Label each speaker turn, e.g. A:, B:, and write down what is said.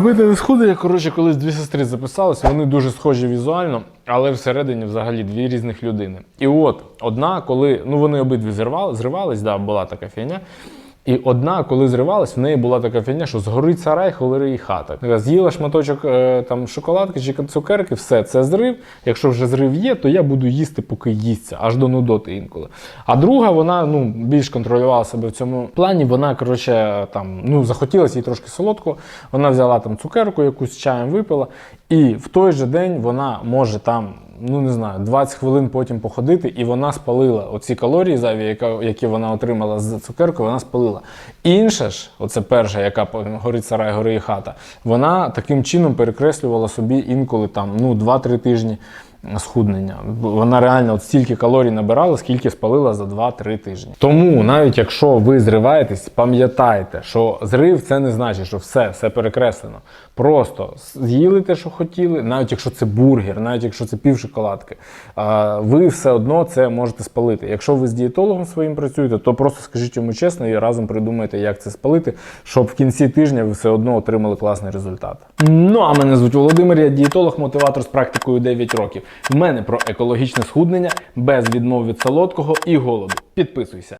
A: Види схудення, коротше, колись дві сестри записалися, вони дуже схожі візуально, але всередині взагалі дві різних людини. І от одна, коли ну вони обидві зривали, зривались, да, була така фігня. І одна, коли зривалась, в неї була така фігня, що згорить сарай, холери її хата. З'їла шматочок е, там шоколадки чи цукерки, все, це зрив. Якщо вже зрив є, то я буду їсти, поки їсться, аж до нудоти інколи. А друга, вона ну, більш контролювала себе в цьому плані. Вона, коротше, там, ну, захотілося їй трошки солодкого. Вона взяла там цукерку, якусь чаєм випила, і в той же день вона може там ну не знаю, 20 хвилин потім походити, і вона спалила оці калорії зайві, які вона отримала з цукерки, вона спалила. Інша ж, оце перша, яка горить сарай, гори і хата, вона таким чином перекреслювала собі інколи там ну 2-3 тижні. Схуднення. Вона реально от стільки калорій набирала, скільки спалила за 2-3 тижні. Тому навіть якщо ви зриваєтесь, пам'ятайте, що зрив це не значить, що все, все перекреслено. Просто з'їли те, що хотіли, навіть якщо це бургер, навіть якщо це пів шоколадки, ви все одно це можете спалити. Якщо ви з дієтологом своїм працюєте, то просто скажіть йому чесно і разом придумайте, як це спалити, щоб в кінці тижня ви все одно отримали класний результат. Ну а мене звуть Володимир, я дієтолог, мотиватор з практикою 9 років. В мене про екологічне схуднення без відмов від солодкого і голоду. Підписуйся.